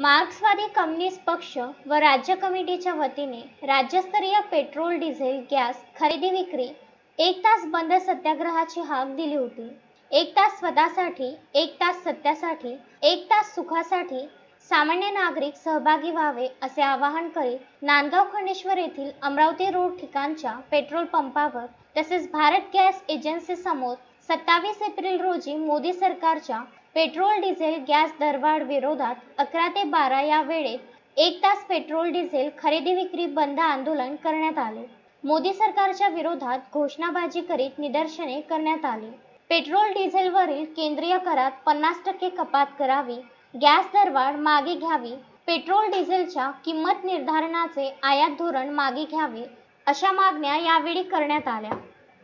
मार्क्सवादी कम्युनिस्ट पक्ष व राज्य कमिटीच्या वतीने राज्यस्तरीय पेट्रोल डिझेल गॅस खरेदी विक्री एक तास बंद सत्याग्रहाची हाक दिली होती. एक तास स्वतःसाठी एक तास सत्यासाठी एक तास सुखासाठी सामान्य नागरिक सहभागी व्हावे असे आवाहन करीत नांदगाव खंडेश्वर येथील अमरावती रोड ठिकाणच्या पेट्रोल पंपावर तसेच भारत गॅस एजन्सी समोर सत्तावीस एप्रिल रोजी मोदी सरकारच्या पेट्रोल डिझेल गॅस दरवाढ विरोधात अकरा ते बारा या वेळेत एक तास पेट्रोल डिझेल खरेदी विक्री बंद आंदोलन करण्यात आले. मोदी सरकारच्या विरोधात घोषणाबाजी करीत निदर्शने करण्यात आली. पेट्रोल डिझेलवरील केंद्रीय करात पन्नास टक्के कपात करावी गॅस दरवाढ मागे घ्यावी पेट्रोल डिझेलच्या किंमत निर्धारणाचे आयात धोरण मागे घ्यावे अशा मागण्या यावेळी करण्यात आल्या.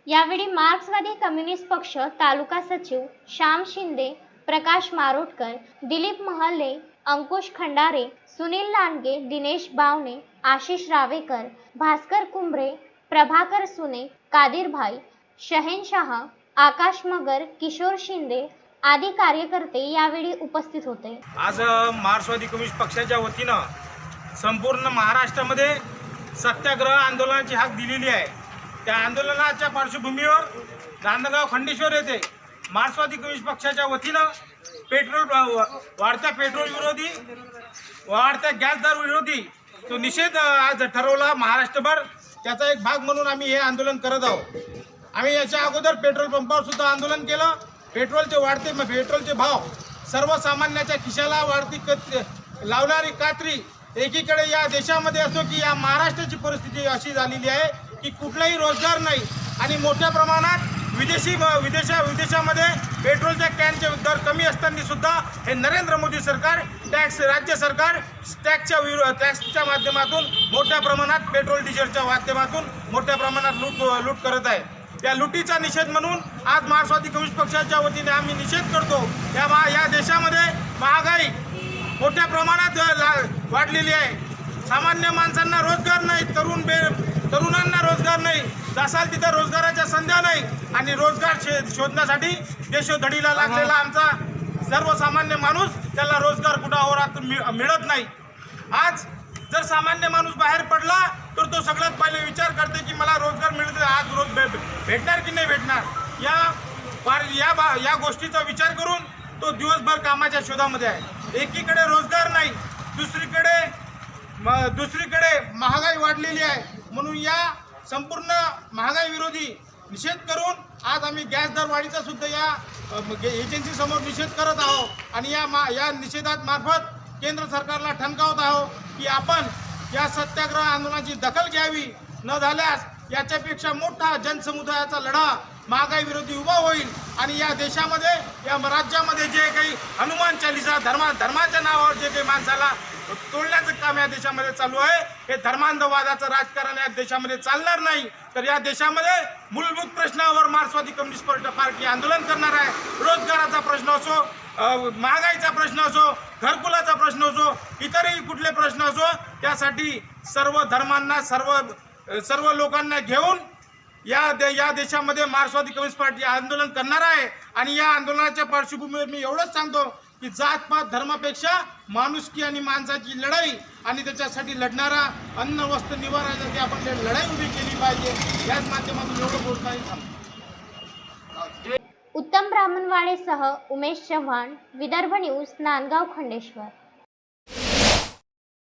यावेळी मार्क्सवादी कम्युनिस्ट पक्ष तालुका सचिव श्याम शिंदे प्रकाश मारोटकर दिलीप महाले अंकुश खंडारे सुनील लांडगे दिनेश बावणे आशिष रावेकर भास्कर कुंभरे प्रभाकर सुने कादिर भाई शहेनशाह आकाश मगर किशोर शिंदे आदी कार्यकर्ते यावेळी उपस्थित होते. आज मार्क्सवादी कम्युनिस्ट पक्षाच्या वतीनं संपूर्ण महाराष्ट्रामध्ये सत्याग्रह आंदोलनाची हाक दिलेली आहे. त्या आंदोलनाच्या पार्श्वभूमीवर नांदगाव खंडेश्वर येथे मार्क्सवादी कम्युनिस्ट पक्षाच्या वतीनं पेट्रोल वाढत्या पेट्रोल विरोधी वाढत्या गॅस दर विरोधी तो निषेध आज ठरवला महाराष्ट्रभर. त्याचा एक भाग म्हणून आम्ही हे आंदोलन करत आहोत. आम्ही याच्या अगोदर पेट्रोल पंपावर सुद्धा आंदोलन केलं. पेट्रोलचे वाढते पेट्रोलचे भाव सर्वसामान्याच्या खिशाला वाढती कत लावणारी कात्री एकीकडे या देशामध्ये असो की या महाराष्ट्राची परिस्थिती अशी झालेली आहे की कुठलाही रोजगार नाही आणि मोठ्या प्रमाणात विदेशी विदेशा विदेशामध्ये पेट्रोलच्या कॅनचे दर कमी असताना सुद्धा हे नरेंद्र मोदी सरकार टॅक्स राज्य सरकार टॅक्सच्या विरो टॅक्सच्या माध्यमातून मोठ्या प्रमाणात पेट्रोल डिझेलच्या माध्यमातून मोठ्या प्रमाणात लूट लूट करत आहे. त्या लुटीचा निषेध म्हणून आज मार्क्सवादी कम्युनिस्ट पक्षाच्या वतीने आम्ही निषेध करतो. या महा या देशामध्ये महागाई मोठ्या प्रमाणात ला- वाढलेली आहे. सामान्य माणसांना रोजगार नाही तरुण बे तरुणांना रोजगार नाही. जासाल तिथं रोजगाराच्या संध्या नाही आणि रोजगार शे शोधण्यासाठी देशोधडीला लागलेला आमचा सर्वसामान्य माणूस त्याला रोजगार कुठं अहोरात्र मिळ मिळत नाही. आज जर सामान्य माणूस बाहेर पडला तर तो सगळ्यात पहिले विचार करते की मला रोजगार मिळते आज रोज भे- भेटणार की नाही भेटणार? या वार- या बा या गोष्टीचा विचार करून तो दिवसभर कामाच्या शोधामध्ये आहे. एकीकडे रोजगार नाही दुसरीकडे म दुसरीकडे महागाई वाढलेली आहे. म्हणून या संपूर्ण महागाई विरोधी निषेध करून आज आम्ही गॅस दरवाढीचा सुद्धा या एजन्सी समोर निषेध करत आहोत. आणि या मा या निषेधात मार्फत केंद्र सरकारला ठणकावत आहोत की आपण या सत्याग्रह आंदोलनाची दखल घ्यावी. न झाल्यास याच्यापेक्षा मोठा जनसमुदायाचा लढा महागाई विरोधी उभा होईल. आणि या देशामध्ये या राज्यामध्ये जे काही हनुमान चालिसा धर्मा धर्माच्या नावावर जे काही माणसाला तोडण्याचं काम या देशामध्ये चालू आहे. हे धर्मांधवादाचं राजकारण या देशामध्ये चालणार नाही. तर या देशामध्ये मूलभूत प्रश्नावर मार्क्सवादी कम्युनिस्ट पार्टी पार्टी आंदोलन करणार आहे. रोजगाराचा प्रश्न असो महागाईचा प्रश्न असो घरकुलाचा प्रश्न असो इतरही कुठले प्रश्न असो त्यासाठी सर्व धर्मांना सर्व सर्व लोकांना घेऊन या दे या देशामध्ये मार्क्सवादी कम्युनिस्ट पार्टी आंदोलन करणार आहे. आणि या आंदोलनाच्या पार्श्वभूमीवर मी एवढंच सांगतो की जातपात धर्मापेक्षा माणुसकी आणि माणसाची लढाई आणि त्याच्यासाठी लढणारा अन्न वस्त्र निवारासाठी आपण लढाई उभी केली पाहिजे. याच माध्यमातून एवढं बोलता येईल उत्तम ब्राह्मणवाडेसह उमेश चव्हाण विदर्भ न्यूज नांदगाव खंडेश्वर.